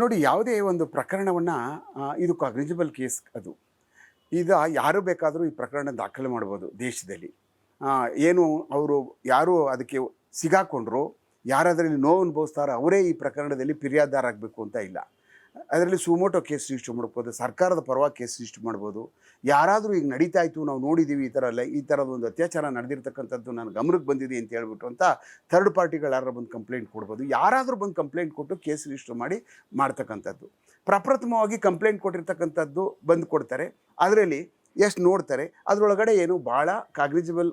ನೋಡಿ, ಯಾವುದೇ ಒಂದು ಪ್ರಕರಣವನ್ನು ಇದು ಕಾಗ್ನಿಜಿಬಲ್ ಕೇಸ್ ಅದು. ಈಗ ಯಾರು ಬೇಕಾದರೂ ಈ ಪ್ರಕರಣ ದಾಖಲೆ ಮಾಡ್ಬೋದು ದೇಶದಲ್ಲಿ. ಏನು ಅವರು ಯಾರು ಅದಕ್ಕೆ ಸಿಗಾಕೊಂಡ್ರು, ಯಾರಾದರಲ್ಲಿ ನೋವು ಅನುಭವಿಸ್ತಾರೋ ಅವರೇ ಈ ಪ್ರಕರಣದಲ್ಲಿ ಫಿರ್ಯಾದಾರಾಗಬೇಕು ಅಂತ ಇಲ್ಲ. ಅದರಲ್ಲಿ ಸುಮೋಟೋ ಕೇಸ್ ರಿಜಿಸ್ಟರ್ ಮಾಡ್ಬೋದು, ಸರ್ಕಾರದ ಪರವಾಗಿ ಕೇಸ್ ರಿಜಿಸ್ಟರ್ ಮಾಡ್ಬೋದು. ಯಾರಾದರೂ ಈಗ ನಡೀತಾ ಇತ್ತು ನಾವು ನೋಡಿದ್ದೀವಿ ಈ ಥರ ಅಲ್ಲ, ಈ ಥರದ ಒಂದು ಅತ್ಯಾಚಾರ ನಡೆದಿರ್ತಕ್ಕಂಥದ್ದು ನನ್ನ ಗಮನಕ್ಕೆ ಬಂದಿದೆ ಅಂತ ಹೇಳ್ಬಿಟ್ಟು ಅಂತ ಥರ್ಡ್ ಪಾರ್ಟಿಗಳು ಯಾರು ಬಂದು ಕಂಪ್ಲೇಂಟ್ ಕೊಡ್ಬೋದು. ಯಾರಾದರೂ ಬಂದು ಕಂಪ್ಲೇಂಟ್ ಕೊಟ್ಟು ಕೇಸ್ ರಿಜಿಸ್ಟರ್ ಮಾಡಿ ಮಾಡ್ತಕ್ಕಂಥದ್ದು. ಪ್ರಪ್ರಥಮವಾಗಿ ಕಂಪ್ಲೇಂಟ್ ಕೊಟ್ಟಿರ್ತಕ್ಕಂಥದ್ದು ಬಂದು ಕೊಡ್ತಾರೆ. ಅದರಲ್ಲಿ ಎಷ್ಟು ನೋಡ್ತಾರೆ, ಅದರೊಳಗಡೆ ಏನು ಭಾಳ ಕಾಗ್ನಿಜಿಬಲ್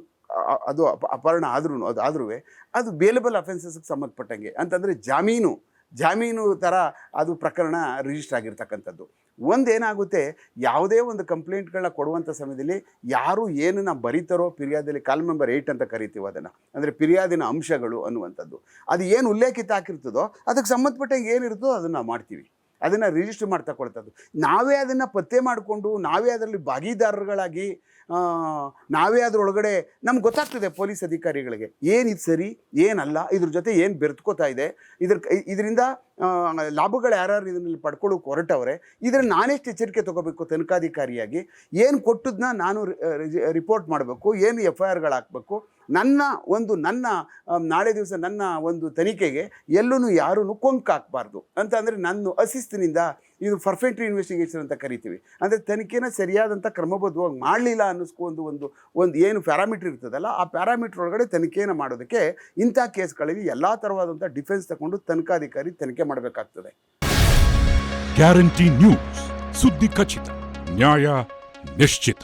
ಅದು ಅಪ, ಅಪಹರಣ ಆದ್ರೂ, ಅದು ಆದ್ರೂ ಅದು ಬೇಲೆಬಲ್ ಅಫೆನ್ಸಸ್ಗೆ ಸಂಬಂಧಪಟ್ಟಂಗೆ. ಅಂತಂದರೆ ಜಾಮೀನು ಜಾಮೀನು ಥರ ಅದು ಪ್ರಕರಣ ರಿಜಿಸ್ಟರ್ ಆಗಿರ್ತಕ್ಕಂಥದ್ದು. ಒಂದೇನಾಗುತ್ತೆ ಯಾವುದೇ ಒಂದು ಕಂಪ್ಲೇಂಟ್ಗಳನ್ನ ಕೊಡುವಂಥ ಸಮಯದಲ್ಲಿ ಯಾರು ಏನನ್ನು ಬರೀತಾರೋ ಫಿರ್ಯಾದಲ್ಲಿ ಕಾಲ್ ಮೆಂಬರ್ ಏಯ್ಟ್ ಅಂತ ಕರಿತೀವಿ ಅದನ್ನು. ಅಂದರೆ ಪಿರಿಯಾದಿನ ಅಂಶಗಳು ಅನ್ನುವಂಥದ್ದು. ಅದು ಏನು ಉಲ್ಲೇಖಿತ ಹಾಕಿರ್ತದೋ, ಅದಕ್ಕೆ ಸಂಬಂಧಪಟ್ಟಂಗೆ ಏನಿರ್ತದೋ ಅದನ್ನು ಮಾಡ್ತೀವಿ. ಅದನ್ನು ರಿಜಿಸ್ಟರ್ ಮಾಡಿ ತಗೊಳ್ತದ್ದು ನಾವೇ ಅದನ್ನು ಪತ್ತೆ ಮಾಡಿಕೊಂಡು, ನಾವೇ ಅದರಲ್ಲಿ ಭಾಗೀದಾರರುಗಳಾಗಿ ನಾವೇ ಅದರೊಳಗಡೆ ನಮ್ಗೆ ಗೊತ್ತಾಗ್ತದೆ ಪೊಲೀಸ್ ಅಧಿಕಾರಿಗಳಿಗೆ. ಏನಿದು ಸರಿ ಏನಲ್ಲ ಇದ್ರ ಜೊತೆ ಏನು ಬೆರೆತ್ಕೋತಾ ಇದೆ, ಇದ್ರ, ಇದರಿಂದ ಲಾಭಗಳು ಯಾರ್ಯಾರು ಇದನ್ನಲ್ಲಿ ಪಡ್ಕೊಳ್ಳೋಕೆ ಹೊರಟವ್ರೆ ಇದ್ರ ನಾನೆಷ್ಟು ಎಚ್ಚರಿಕೆ ತೊಗೋಬೇಕು ತನಿಖಾಧಿಕಾರಿಯಾಗಿ. ಏನು ಕೊಟ್ಟದನ್ನ ನಾನು ರಿಪೋರ್ಟ್ ಮಾಡಬೇಕು, ಏನು ಎಫ್ ಐ ಆರ್ಗಳು ಹಾಕಬೇಕು, ನನ್ನ ಒಂದು, ನನ್ನ ನಾಳೆ ದಿವಸ ನನ್ನ ಒಂದು ತನಿಖೆಗೆ ಎಲ್ಲೂ ಯಾರೂ ಕೊಂಕ್ ಹಾಕಬಾರ್ದು ಅಂತಂದರೆ ನನ್ನ ಅಸಿಸ್ತಿನಿಂದ ಇದು ಪರ್ಫೆಕ್ಟ್ ಇನ್ವೆಸ್ಟಿಗೇಷನ್ ಅಂತ ಕರಿತೀವಿ. ಅಂದರೆ ತನಿಖೆನ ಸರಿಯಾದಂಥ ಕ್ರಮಬದ್ಧವಾಗಿ ಮಾಡಲಿಲ್ಲ ಅನ್ನಿಸ್ಕೊಂಡು ಒಂದು ಒಂದು ಏನು ಪ್ಯಾರಾಮೀಟ್ರ್ ಇರ್ತದಲ್ಲ, ಆ ಪ್ಯಾರಾಮೀಟ್ರ್ ಒಳಗಡೆ ತನಿಖೆಯನ್ನು ಮಾಡೋದಕ್ಕೆ ಇಂಥ ಕೇಸ್ಗಳಲ್ಲಿ ಎಲ್ಲ ಥರವಾದಂಥ ಡಿಫೆನ್ಸ್ ತಗೊಂಡು ತನಿಖಾಧಿಕಾರಿ ತನಿಖೆ ಮಾಡಬೇಕಾಗ್ತದೆ. ಗ್ಯಾರಂಟಿ ನ್ಯೂಸ್ ಸುದ್ದಿ ಖಚಿತ, ನ್ಯಾಯ ನಿಶ್ಚಿತ.